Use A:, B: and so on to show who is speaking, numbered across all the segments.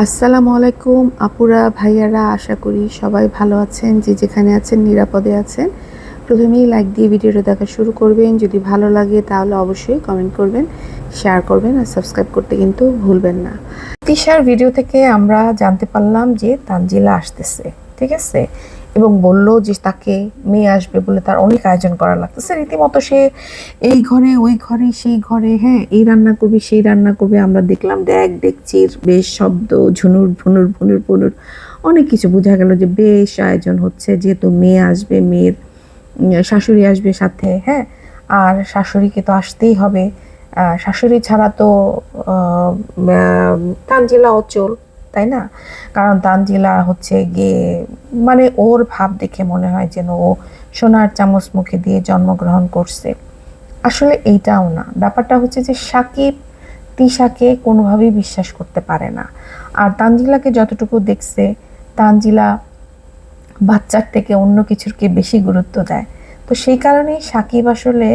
A: আসসালামু আলাইকুম, আপুরা, ভাইয়ারা, আশা করি সবাই ভালো আছেন, যে যেখানে আছেন, নিরাপদে আছেন। প্রথমেই লাইক দিয়ে ভিডিওটা দেখা শুরু করবেন। যদি ভালো লাগে তাহলে অবশ্যই কমেন্ট করবেন শেয়ার করবেন আর সাবস্ক্রাইব করতে কিন্তু ভুলবেন না। তিশার ভিডিও থেকে আমরা জানতে পারলাম যে তানজিলা আসতেছে, ঠিক আছে? এবং বলল যে তাকে মেয়ে আসবে বলে তার অনেক আয়োজন করা লাগতেছে। রীতিমতো সে এই ঘরে, ওই ঘরে, সেই ঘরে হ্যাঁ এই রান্না করবে, সেই রান্না করবে। আমরা দেখলাম, দেখ দেখছির বেশ শব্দ, ঝুনুর, ভুনুর ভুনুর ভুনুর। অনেক কিছু বোঝা গেল যে বেশ আয়োজন হচ্ছে। যেহেতু মেয়ে আসবে, মেয়ের শাশুড়ি আসবে সাথে হ্যাঁ আর শাশুড়িকে তো আসতেই হবে। শাশুড়ি ছাড়া তো তানজিলা অচল তাই না? কারণ তানজিলা হচ্ছে গিয়ে মানে ওর ভাব দেখে মনে হয় যেন ও সোনার চামচ মুখে দিয়ে জন্মগ্রহণ করছে। আসলে এইটাও না। ব্যাপারটা হচ্ছে যে সাকিব, তিশাকে কোনোভাবেই বিশ্বাস করতে পারে না। আর তানজিলাকে যতটুকু দেখছে, তানজিলা বাচ্চার থেকে অন্য কিছুরকে বেশি গুরুত্ব দেয়। তো সেই কারণেই সাকিব আসলে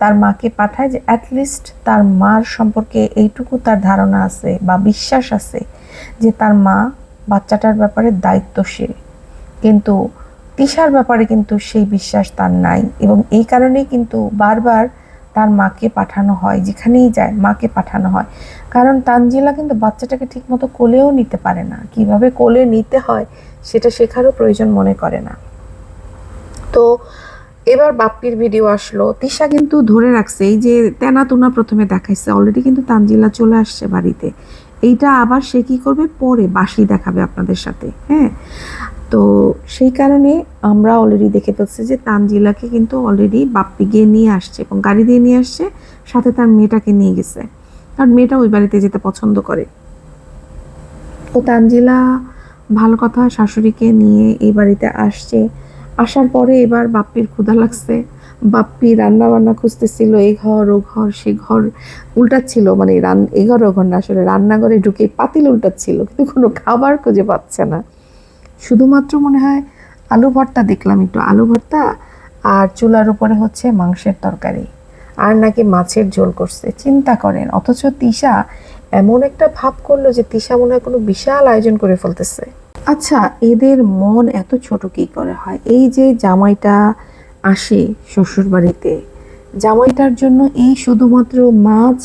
A: তার মাকে পাঠায় যে অ্যাটলিস্ট তার মার সম্পর্কে এইটুকু তার ধারণা আছে বা বিশ্বাস আছে যে তার মা বাচ্চাটার ব্যাপারে দায়িত্বশীল। কিন্তু তিশার ব্যাপারে কিন্তু সেই বিশ্বাস তার নাই এবং এই কারণেই কিন্তু বারবার তার মাকে পাঠানো হয়, যেখানেই যায় মাকে পাঠানো হয়। কারণ তানজিলা কিন্তু বাচ্চাটাকে ঠিকমতো কোলেও নিতে পারে না। কীভাবে কোলে নিতে হয় সেটা শেখারও প্রয়োজন মনে করে না। তো এবার বাপ্পির ভিডিও আসলো। তিশা কিন্তু ধরে রাখছে, এই যে তেনা তুনা প্রথমে দেখাইছে অলরেডি কিন্তু তানজিলা চলে আসছে বাড়িতে। এইটা আবার সে কি করবে? পরে বাসি দেখাবে আপনাদের সাথে হ্যাঁ? তো সেই কারণে আমরা অলরেডি দেখে ফেলছি যে তানজিলাকে কিন্তু অলরেডি বাপ্পি গিয়ে নিয়ে আসছে এবং গাড়ি দিয়ে নিয়ে আসছে, সাথে তার মেয়েটাকে নিয়ে গেছে। কারণ মেয়েটা ওই বাড়িতে যেতে পছন্দ করে। তো তানজিলা, ভালো কথা, শাশুড়িকে নিয়ে এই বাড়িতে আসছে। আসার পরে এবার বাপ্পির ক্ষুধা লাগছে। বাপ্পি রান্না বান্না খুঁজতেছিল, এই ঘর, ও ঘর, সে ঘর উল্টাচ্ছিল মানে রান, এই ঘর, ও ঘর না, আসলে রান্নাঘরে ঢুকে পাতিল উল্টাচ্ছিল, কিন্তু কোনো খাবার খুঁজে পাচ্ছে না। শুধুমাত্র মনে হয় আলু ভর্তা দেখলাম একটু, আলু ভর্তা আর চুলার উপরে হচ্ছে মাংসের তরকারি। আর নাকি মাছের ঝোল করছে, চিন্তা করেন, অথচ তিশা এমন একটা ভাব করল যে তিশা মনে হয় কোনো বিশাল আয়োজন করে ফেলতেছে। আচ্ছা এদের মন এত ছোট কি করে হয়? এই যে জামাইটা আসে শ্বশুর বাড়িতে জামাইটার জন্য এই শুধুমাত্র মাছ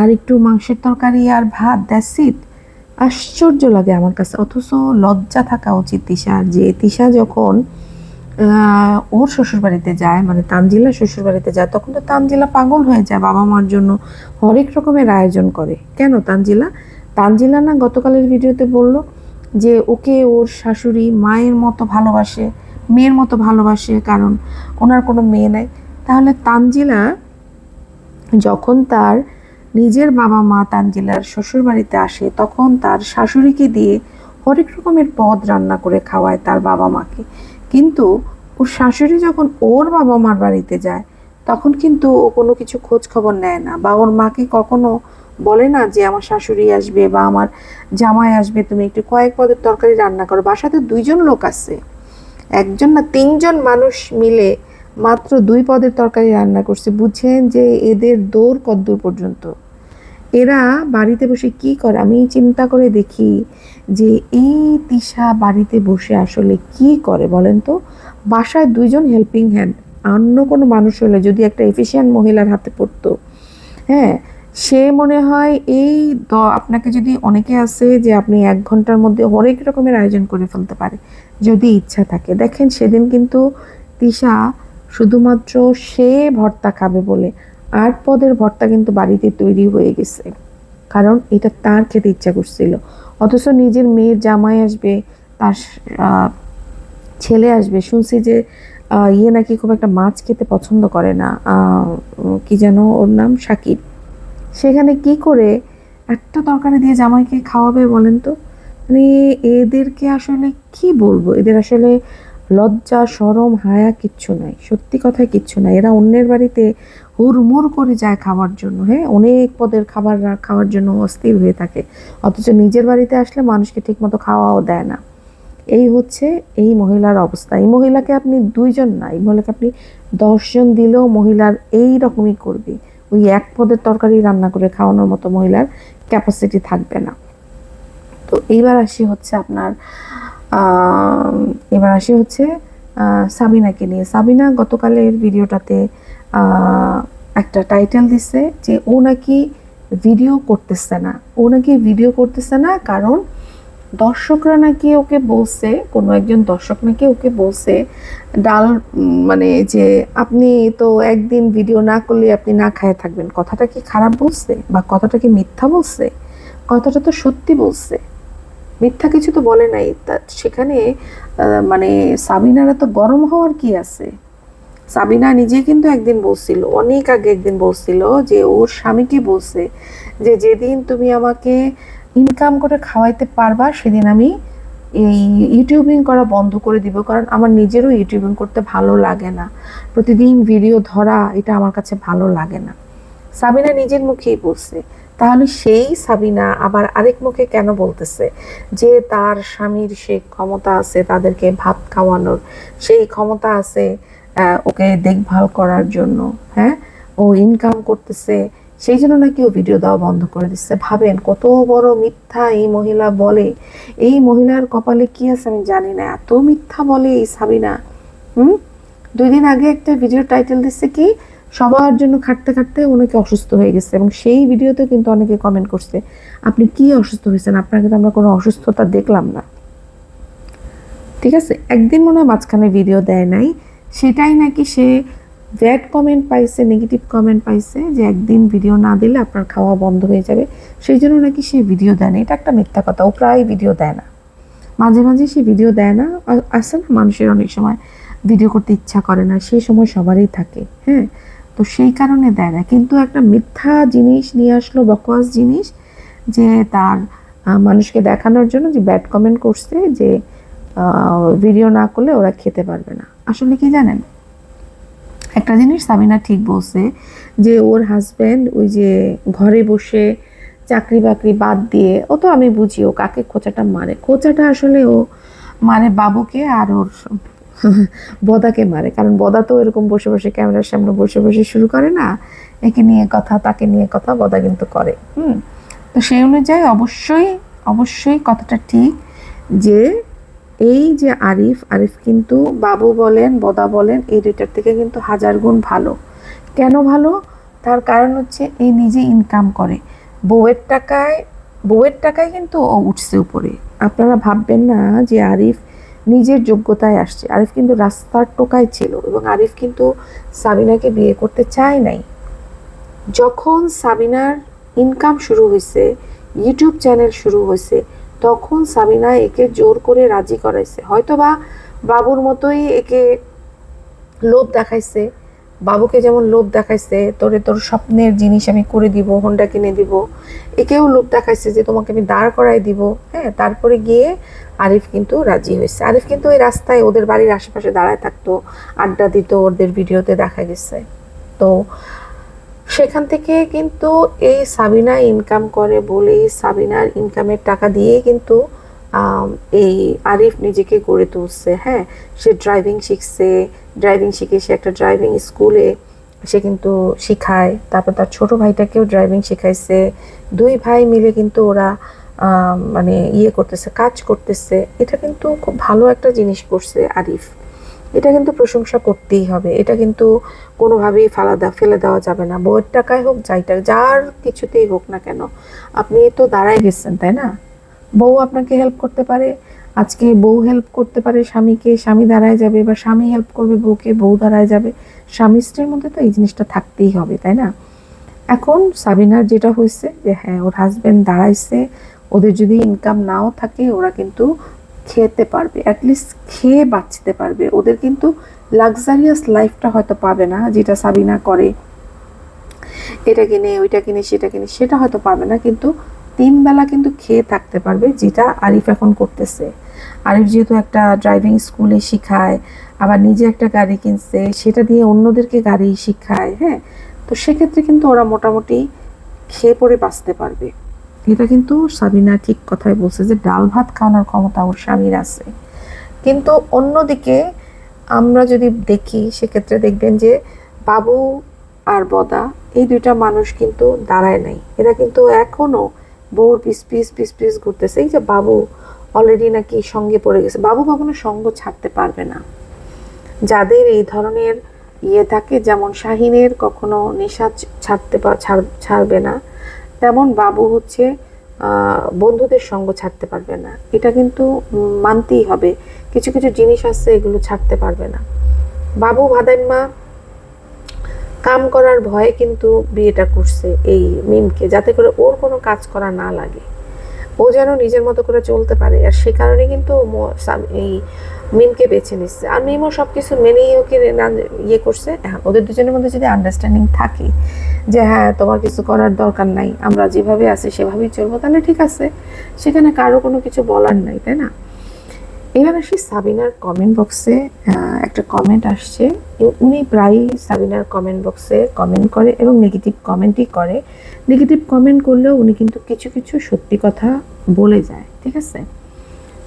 A: আর একটু মাংসের তরকারি আর ভাত দ্যাটস ইট আশ্চর্য লাগে আমার কাছে, অথচ লজ্জা থাকা উচিত তিশার যে তিশা যখন ওর শ্বশুর বাড়িতে যায় মানে তানজিলা শ্বশুর বাড়িতে যায়, তখন তো তানজিলা পাগল হয়ে যায় বাবা মার জন্য হরেক রকমের আয়োজন করে। কেন তানজিলা? তানজিলা না গতকালের ভিডিওতে বলল যে ওকে ওর শাশুড়ি মায়ের মতো ভালোবাসে মেয়ের মতো ভালোবাসে, কারণ ওনার কোনো মেয়ে নাই। তাহলে তানজিলা যখন তার নিজের বাবা মা তানজিলার শ্বশুর বাড়িতে আসে, তখন তার শাশুড়িকে দিয়ে হরেক রকমের পদ রান্না করে খাওয়ায় তার বাবা মাকে। কিন্তু ওর শাশুড়ি যখন ওর বাবা মার বাড়িতে যায়, তখন কিন্তু ও কোনো কিছু খোঁজ খবর নেয় না বা ওর মাকে কখনো বলে না যে, আমার শাশুড়ি আসবে বা আমার জামাই আসবে, তুমি একটু কয়েক পদের তরকারি রান্না করো। বাসাতে দুইজন লোক আছে। একজন না তিনজন মানুষ মিলে মাত্র দুই পদের তরকারি রান্না করছে। বুঝছেন যে এদের দৌড় কদ্দূর পর্যন্ত? এরা বাড়িতে বসে কি করে? আমি চিন্তা করে দেখি যে এই তিশা বাড়িতে বসে আসলে কি করে বলেন তো? বাসায় দুইজন হেল্পিং হ্যান্ড অন্য কোনো মানুষ হলে যদি একটা এফিসিয়েন্ট মহিলার হাতে পড়তো। হ্যাঁ সে মনে হয় এই আপনাকে যদি অনেকে আছে যে আপনি এক ঘণ্টার মধ্যে হরেক রকমের আয়োজন করে ফেলতে পারে যদি ইচ্ছা থাকে। দেখেন সেদিন কিন্তু তিশা শুধুমাত্র সে ভর্তা খাবে বলে আট পদের ভর্তা কিন্তু বাড়িতে তৈরি হয়ে গেছে। কারণ এটা তার খেতে ইচ্ছা করছিল। অথচ নিজের মেয়ের জামাই আসবে, তার ছেলে আসবে, শুনছি যে ইয়ে নাকি খুব একটা মাছ খেতে পছন্দ করে না। কি যেন ওর নাম? সাকিব। সেখানে কি করে একটা তরকারি দিয়ে জামাইকে খাওয়াবে বলেন তো? মানে এদেরকে আসলে কি বলব? এদের আসলে লজ্জা, সরম, হায়া কিচ্ছু নাই। সত্যি কথায় কিচ্ছু নাই। এরা অন্যের বাড়িতে হুড়মুড় করে যায় খাওয়ার জন্য হ্যাঁ? অনেক পদের খাবার খাওয়ার জন্য অস্থির হয়ে থাকে। অথচ নিজের বাড়িতে আসলে মানুষকে ঠিকমতো খাওয়াও দেয় না। এই হচ্ছে এই মহিলার অবস্থা। এই মহিলাকে আপনি দুইজন না, এই মহিলাকে আপনি দশজন দিলেও মহিলার এই রকমই করবে। ওই এক পদের তরকারি রান্না করে খাওয়ানোর মতো মহিলার ক্যাপাসিটি থাকবে না। তো এইবার আসি হচ্ছে আপনার এবার আসি হচ্ছে সাবিনাকে নিয়ে। সাবিনা গতকালের ভিডিওটাতে একটা টাইটেল দিছে যে ও নাকি ভিডিও করতেছে না। ও নাকি ভিডিও করতেছে না কারণ দর্শকরা নাকি ওকে বলছে, কোনো একজন দর্শক নাকি ওকে বলছে, ডাল মানে যে আপনি তো একদিন ভিডিও না করলে আপনি না খায় থাকবেন। কথাটা কি খারাপ বলছে বা কথাটা কি মিথ্যা বলছে? কথাটা তো সত্যি বলছে। মিথ্যা কিছু তো বলে নাই। তা সেখানে মানে সাবিনারা তো গরম হওয়ার কি আছে? সাবিনা নিজে কিন্তু একদিন বলছিল, অনেক আগে একদিন বলছিল যে ওর স্বামীকে বলছে যে যেদিন তুমি আমাকে ইনকাম করে খাওয়াইতে পারবা, সেদিন আমি এই ইউটিউবিং করা বন্ধ করে দিব, কারণ আমার নিজেরও ইউটিউবিং করতে ভালো লাগে না। প্রতিদিন ভিডিও ধরা, এটা আমার কাছে ভালো লাগে না। সাবিনা নিজের মুখেই বলছে তাহলে সেই সাবিনা আবার আরেক মুখে কেন বলতেছে যে তার স্বামীর সেই ক্ষমতা আছে তাদেরকে ভাত খাওয়ানোর? সেই ক্ষমতা আছে ওকে দেখভাল করার জন্য হ্যাঁ? ও ইনকাম করতেছে, সেই জন্য নাকি ও ভিডিও দেওয়া বন্ধ করে দিচ্ছে। ভাবেন, কত বড় মিথ্যা এই মহিলা বলে। এই মহিলার কপালে কি আছে আমি জানি না। এত মিথ্যা বলে এই সাবিনা। হুম? দুই দিন আগে একটা ভিডিও টাইটেল দিচ্ছে কি? সবার জন্য খাটতে খাটতে অনেকে অসুস্থ হয়ে গেছে এবং সেই ভিডিওতে কিন্তু অনেকে কমেন্ট করছে, আপনি কি অসুস্থ হয়েছেন? আপনাকে তো আমরা কোনো অসুস্থতা দেখলাম না। ঠিক আছে? একদিন মনে হয় মাঝখানে ভিডিও দেয় নাই। সেটাই নাকি সে ব্যাড কমেন্ট পাইছে নেগেটিভ কমেন্ট পাইছে যে একদিন ভিডিও না দিলে আপনার খাওয়া বন্ধ হয়ে যাবে। সেই জন্য নাকি সে ভিডিও দেয় না এটা একটা মিথ্যা কথা। ও প্রায় ভিডিও দেয় না। মাঝে মাঝে সে ভিডিও দেয় না। আ- আছে না মানুষের অনেক সময় ভিডিও করতে ইচ্ছা করে না। সেই সময় সবারই থাকে। হ্যাঁ? তো সেই কারণে দেয় না। কিন্তু একটা মিথ্যা জিনিস নিয়ে আসলো, বকওয়াস জিনিস, যে তার মানুষকে দেখানোর জন্য যে ব্যাড কমেন্ট করছে, যে ভিডিও না করলে ওরা খেতে পারবে না। আসলে কি জানেন? একটা জিনিস সামিনা ঠিক বলছে, যে ওর হাজব্যান্ড ওই যে ঘরে বসে চাকরি বাকরি বাদ দিয়ে, ও তো আমি বুঝি, ও কাকে খোঁচাটা মারে? খোঁচাটা আসলে ও মারে বাবুকে আর ওর বদাকে মারে, কারণ বদা তো এরকম বসে বসে ক্যামেরার সামনে বসে বসে শুরু করে না, একে নিয়ে কথা, তাকে নিয়ে কথা বদা কিন্তু করে, হুম? তো সেই অনুযায়ী অবশ্যই অবশ্যই কথাটা ঠিক যে এই যে আরিফ আরিফ কিন্তু বাবু বলেন, বদা বলেন, এই দুইটার থেকে কিন্তু হাজার গুণ ভালো। কেন ভালো? তার কারণ হচ্ছে এই নিজে ইনকাম করে। বউয়ের টাকায় বউয়ের টাকায় কিন্তু ও উঠছে উপরে। আপনারা ভাববেন না যে আরিফ নিজের যোগ্যতায় আসছে। আরিফ কিন্তু রাস্তার টোকায় ছিল এবং আরিফ কিন্তু সাবিনাকে বিয়ে করতে চায় নাই। যখন সাবিনার ইনকাম শুরু হয়েছে ইউটিউব চ্যানেল শুরু হয়েছে, তখন সাবিনা একে জোর করে রাজি করাইছে। হয়তোবা বাবুর মতোই একে লোভ দেখাইছে বাবুকে যেমন লোভ দেখাইছে, তোরে তোর স্বপ্নের জিনিস আমি করে দিব হোন্ডা কিনে দিব, একেও লোভ দেখাইছে যে তোমাকে আমি দাঁড় করাই দিব। হ্যাঁ তারপরে গিয়ে আরিফ কিন্তু রাজি হয়েছে। আরিফ কিন্তু ওই রাস্তায় ওদের বাড়ির আশেপাশে দাঁড়ায় থাকতো, আড্ডা দিত, ওদের ভিডিওতে দেখা গেছে। তো সেখান থেকে কিন্তু এই সাবিনা ইনকাম করে বলে সাবিনার ইনকামের টাকা দিয়ে কিন্তু এই আরিফ নিজেকে গড়ে তুলছে। হ্যাঁ সে ড্রাইভিং শিখছে ড্রাইভিং শিখে, সে একটা ড্রাইভিং স্কুলে সে কিন্তু শিখায়। তারপর তার ছোট ভাইটাকেও ড্রাইভিং শেখাইছে। দুই ভাই মিলে কিন্তু ওরা মানে ইয়ে করতেছে, কাজ করতেছে। এটা কিন্তু খুব ভালো একটা জিনিস করছে আরিফ। এটা কিন্তু প্রশংসা করতেই হবে। এটা কিন্তু কোনোভাবেই ফেলা দা, ফেলে দেওয়া যাবে না। বউয়ের টাকায় হোক যাইটা যার কিছুতেই হোক না কেন। আপনি তো দাঁড়ায় গেছেন, তাই না? বউ আপনাকে হেল্প করতে পারে। আজকে বউ হেল্প করতে পারে স্বামীকে, স্বামী দাঁড়ায় যাবে, বা স্বামী হেল্প করবে বউকে, বউ দাঁড়ায় যাবে। স্বামী স্ত্রীর মধ্যে তো এই জিনিসটা থাকতেই হবে, তাই না? এখন সাবিনার যেটা হয়েছে যে হ্যাঁ ওর হাজবেন্ড দাঁড়াইছে, ওদের যদি ইনকাম নাও থাকে, ওরা কিন্তু খেতে পারবে অ্যাটলিস্ট খেয়ে বাঁচতে পারবে। ওদের কিন্তু লাক্সারিয়াস লাইফটা হয়তো পাবে না, যেটা সাবিনা করে। এটা কিনে, ওইটা কিনে, সেটা কিনে, সেটা হয়তো পাবে না, কিন্তু তিন বেলা কিন্তু খেয়ে থাকতে পারবে, যেটা আরিফ এখন করতেছে। আরিফ যেহেতু একটা ড্রাইভিং স্কুলে শিখায়, আবার নিজে একটা গাড়ি কিনছে, সেটা দিয়ে অন্যদেরকে গাড়ি শিখায় হ্যাঁ? তো সেক্ষেত্রে কিন্তু ওরা মোটামুটি খেয়ে পরে বাঁচতে পারবে। এটা কিন্তু সাবিনা ঠিক কথাই বলছে যে ডাল ভাত খাওয়ানোর ক্ষমতা ওর স্বামীর আছে। কিন্তু অন্যদিকে আমরা যদি দেখি, সেক্ষেত্রে দেখবেন যে বাবু আর বদা, এই দুইটা মানুষ কিন্তু দাঁড়ায় নাই। এরা কিন্তু এখনও বউর পিস পিস পিস পিস ঘুরতেছে। এই যে বাবু অলরেডি নাকি সঙ্গে পড়ে গেছে। বাবু কখনো সঙ্গ ছাড়তে পারবে না। যাদের এই ধরনের ইয়ে থাকে, যেমন শাহিনের কখনো নেশা ছাড়তে ছাড়বে না, তেমন বাবু হচ্ছে বন্ধুদের সঙ্গ ছাড়তে পারবে না। এটা কিন্তু মানতেই হবে। কিছু কিছু জিনিস আছে, এগুলো ছাড়তে পারবে না। বাবু ভাদাইম্মা কাম করার ভয়ে কিন্তু বিয়েটা করছে এই মিমকে, যাতে করে ওর কোনো কাজ করা না লাগে। ও যেন নিজের মতো করে চলতে পারে, আর সে কারণে কিন্তু এই মিমকে বেছে নিচ্ছে। আর মিমও সব কিছু মেনেই ওকে ইয়ে করছে। হ্যাঁ ওদের দুজনের মধ্যে যদি আন্ডারস্ট্যান্ডিং থাকে যে হ্যাঁ তোমার কিছু করার দরকার নাই, আমরা যেভাবে আছি সেভাবেই চলবো, তাহলে ঠিক আছে। সেখানে কারও কোনো কিছু বলার নাই, তাই না? এবার আসি সাবিনার কমেন্ট বক্সে একটা কমেন্ট আসছে। উনি প্রায়ই সাবিনার কমেন্ট বক্সে কমেন্ট করে এবং নেগেটিভ কমেন্টই করে। নেগেটিভ কমেন্ট করলেও উনি কিন্তু কিছু কিছু সত্যি কথা বলে যায়, ঠিক আছে?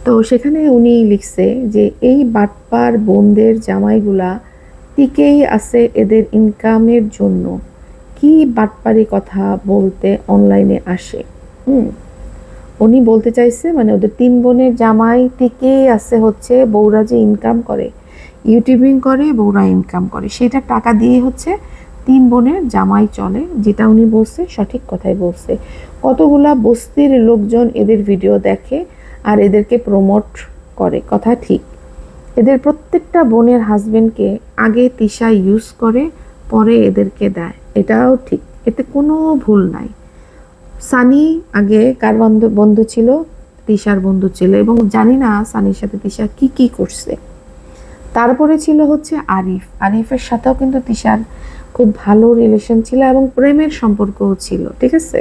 A: তো সেখানে উনি লিখছে যে, এই বাটপার বোনদের জামাইগুলা টিকেই আছে এদের ইনকামের জন্য। কি বাটপারি কথা বলতে অনলাইনে আসে? হুম। উনি বলতে চাইছে মানে ওদের তিন বোনের জামাই থেকে আছে হচ্ছে বউরা যে ইনকাম করে ইউটিউবিং করে, বউরা ইনকাম করে। সেটা টাকা দিয়ে হচ্ছে তিন বোনের জামাই চলে, যেটা উনি বলছে, সঠিক কথাই বলছে। কতগুলা বস্তির লোকজন এদের ভিডিও দেখে আর এদেরকে প্রমোট করে, কথা ঠিক। এদের প্রত্যেকটা বোনের হাজবেন্ডকে আগে তিশা ইউজ করে, পরে এদেরকে দেয়, এটাও ঠিক। এতে কোনো ভুল নাই। সানি আগে কার বন্ধু বন্ধু ছিল? তিশার বন্ধু ছিল এবং জানি না সানির সাথে তিশা কি কি করছে। তারপরে ছিল হচ্ছে আরিফ। আরিফের সাথেও কিন্তু তিশার খুব ভালো রিলেশন ছিল এবং প্রেমের সম্পর্কও ছিল, ঠিক আছে?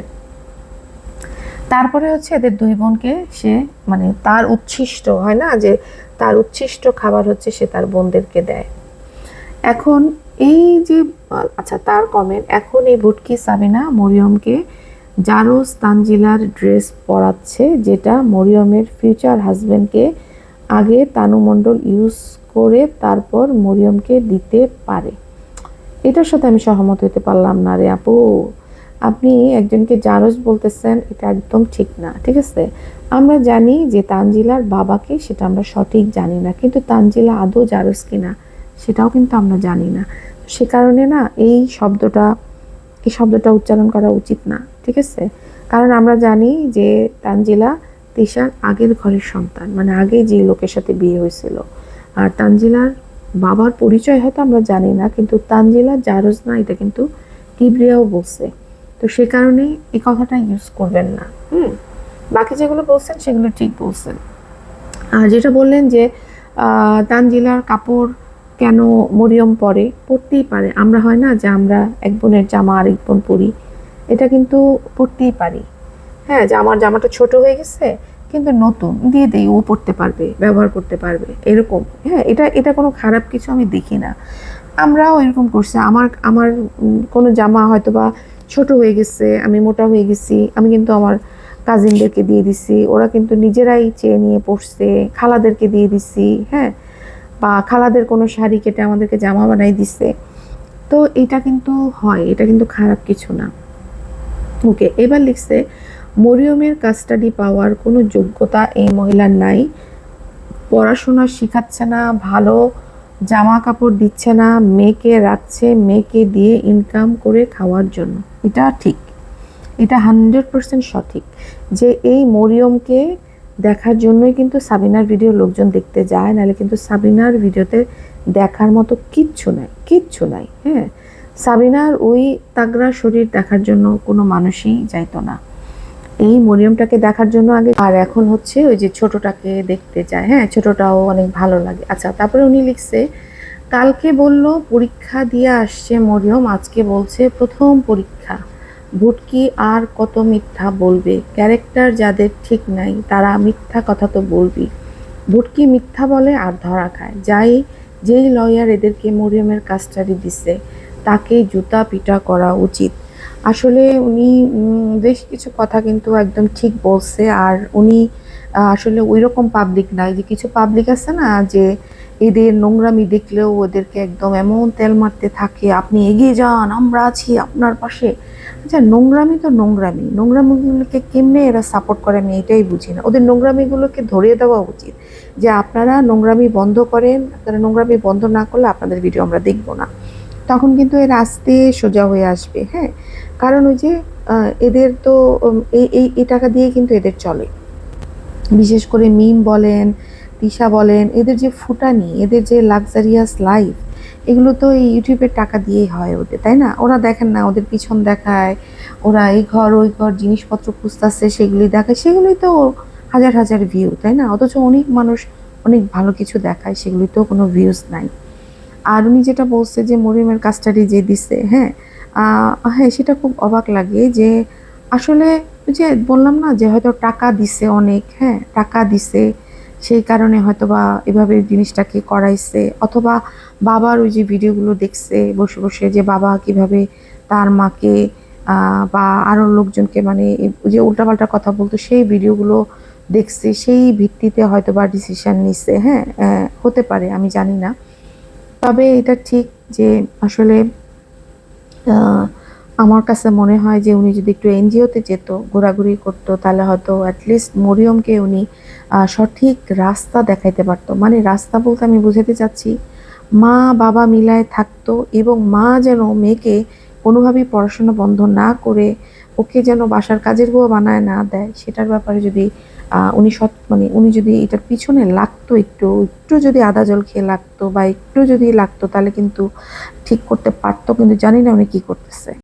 A: তারপরে হচ্ছে এদের দুই বোনকে সে মানে তার উচ্ছিষ্ট, হয় না? যে তার উচ্ছিষ্ট খাবার হচ্ছে সে তার বোনদেরকে দেয়। এখন এই যে আচ্ছা তার কমেন্ট এখন এই ভুটকি সাবিনা মরিয়মকে জারোস তানজিলার ড্রেস পরাচ্ছে, যেটা মরিয়মের ফিউচার হাজবেন্ডকে আগে তানুমণ্ডল ইউজ করে তারপর মরিয়মকে দিতে পারে। এটার সাথে আমি সহমত হতে পারলাম না রে আপু। আপনি একজনকে জারজ বলতেছেন, এটা একদম ঠিক না, ঠিক আছে? আমরা জানি যে তানজিলার বাবাকে সেটা আমরা সঠিক জানি না, কিন্তু তানজিলা আদৌ জারজ কিনা, সেটাও কিন্তু আমরা জানি না। সে কারণে না এই শব্দটা এই শব্দটা উচ্চারণ করা উচিত না, ঠিক আছে? কারণ আমরা জানি যে তানজিলা তিশার আগের ঘরের সন্তান মানে আগে যে লোকের সাথে বিয়ে হয়েছিল। আর তানজিলার বাবার পরিচয় হয়তো আমরা জানি না, কিন্তু তানজিলা জারজ না, এটা কিন্তু কিবরিয়াও বলছে। তো সে কারণে এই কথাটা ইউজ করবেন না। হুম? বাকি যেগুলো বলছেন সেগুলো ঠিক বলছেন। আর যেটা বললেন যে তানজিলার কাপড় কেন মরিয়ম পরে? পরতেই পারে। আমরা হয় না যে আমরা এক বোনের জামা আর এক বোন পরি। এটা কিন্তু পরতেই পারি। হ্যাঁ যে আমার জামাটা ছোট হয়ে গেছে, কিন্তু নতুন, দিয়ে দেই, ও পরতে পারবে, ব্যবহার করতে পারবে, এরকম। হ্যাঁ এটা এটা কোনো খারাপ কিছু আমি দেখি না। আমরাও এরকম করছি। আমার আমার কোনো জামা হয়তো বা ছোট হয়ে গেছে, আমি মোটা হয়ে গেছি, আমি কিন্তু আমার কাজিনদেরকে দিয়ে দিছি, ওরা কিন্তু নিজেরাই চেয়ে নিয়ে পড়ছে, খালাদেরকে দিয়ে দিছি হ্যাঁ। বা খালাদের কোনো শাড়ি কেটে আমাদেরকে জামা বানাই দিছে। তো এটা কিন্তু হয়, এটা কিন্তু খারাপ কিছু না। ওকে, এবার লিখছে, মরিয়মের কাস্টাডি পাওয়ার কোনো যোগ্যতা এই মহিলার নাই। পড়াশোনা শিখাচ্ছে না, ভালো জামা কাপড় দিচ্ছে না, মেয়েকে রাখছে, মেয়েকে দিয়ে ইনকাম করে খাওয়ার জন্য। এটা ঠিক। এটা হান্ড্রেড পার্সেন্ট সঠিক যে এই মরিয়মকে দেখার জন্যই কিন্তু সাবিনার ভিডিও লোকজন দেখতে যায়, নাহলে কিন্তু সাবিনার ভিডিওতে দেখার মতো কিচ্ছু নাই কিচ্ছু নাই হ্যাঁ? সাবিনার ওই তাগড়া শরীর দেখার জন্য কোনো মানুষই যাইতো না। এই মরিয়মটাকে দেখার জন্য আগে, আর এখন হচ্ছে ওই যে ছোটটাকে দেখতে যায় হ্যাঁ? ছোটটাও অনেক ভালো লাগে। আচ্ছা তারপরে উনি লিখছে, কালকে বলল পরীক্ষা দিয়ে আসছে মরিয়ম, আজকে বলছে প্রথম পরীক্ষা। ভুটকি আর কত মিথ্যা বলবে? ক্যারেক্টার যাদের ঠিক নাই, তারা মিথ্যা কথা তো বলবি। ভুটকি মিথ্যা বলে আর ধরা খায়। যাই, যেই লয়ার এদেরকে মরিয়মের কাস্টাডি দিছে তাকে জুতা পিটা করা উচিত। আসলে উনি বেশ কিছু কথা কিন্তু একদম ঠিক বলছে আর উনি আসলে ওই রকম পাবলিক নাই যে কিছু পাবলিক আছে না যে এদের নোংরামি দেখলেও ওদেরকে একদম এমন তেল মারতে থাকে, আপনি এগিয়ে যান, আমরা আছি আপনার পাশে। আচ্ছা নোংরামি তো নোংরামি। নোংরামিগুলোকে কেমনে এরা সাপোর্ট করে আমি এটাই বুঝি না। ওদের নোংরামিগুলোকে ধরিয়ে দেওয়া উচিত যে আপনারা নোংরামি বন্ধ করেন, আপনারা নোংরামি বন্ধ না করলে আপনাদের ভিডিও আমরা দেখব না। তখন কিন্তু এর আস্তে সোজা হয়ে আসবে হ্যাঁ? কারণ ওই যে এদের তো এই এই টাকা দিয়ে কিন্তু এদের চলে। বিশেষ করে মিম বলেন, তিশা বলেন, এদের যে ফুটানি, এদের যে লাক্সারিয়াস লাইফ এগুলো তো এই ইউটিউবের টাকা দিয়েই হয় ওদের, তাই না? ওরা দেখেন না, ওদের পিছন দেখায়, ওরা এই ঘর, ওই ঘর, জিনিসপত্র খুঁজতেছে সেগুলি দেখায় সেগুলি তো হাজার হাজার ভিউ তাই না? অথচ অনেক মানুষ অনেক ভালো কিছু দেখায় সেগুলিতেও কোনো ভিউজ নাই। আর উনি যেটা বলছে যে মরিমের কাস্টাডি যে দিছে হ্যাঁ হ্যাঁ সেটা খুব অবাক লাগে যে আসলে যে বললাম না যে হয়তো টাকা দিছে অনেক হ্যাঁ টাকা দিছে সেই কারণে হয়তো বা এভাবে জিনিসটাকে করাইছে। অথবা বাবার ওই যে ভিডিওগুলো দেখছে, বসে বসে যে বাবা কীভাবে তার মাকে বা আরও লোকজনকে মানে যে উল্টাপাল্টা কথা বলতো, সেই ভিডিওগুলো দেখছে, সেই ভিত্তিতে হয়তো বা ডিসিশন নিচ্ছে হ্যাঁ হতে পারে, আমি জানি না। তবে এটা ঠিক যে আসলে আমার কাছে মনে হয় যে উনি যদি একটু এনজিওতে যেত, ঘোরাঘুরি করতো, তাহলে হয়তো অ্যাটলিস্ট মরিয়মকে উনি সঠিক রাস্তা দেখাইতে পারতো। মানে রাস্তা বলতে আমি বুঝাতে চাচ্ছি, মা বাবা মিলায় থাকতো এবং মা যেন মেয়েকে কোনোভাবেই পড়াশোনা বন্ধ না করে ওকে যেন বাসার কাজের বউ বানায় না দেয়, সেটার ব্যাপারে যদি উনি সৎ মানে উনি যদি এটার পিছনে লাগতো একটু একটু যদি আদা জল খেয়ে লাগতো বা একটু যদি লাগতো তাহলে কিন্তু ঠিক করতে পারতো, কিন্তু জানি না উনি কী করতেছে।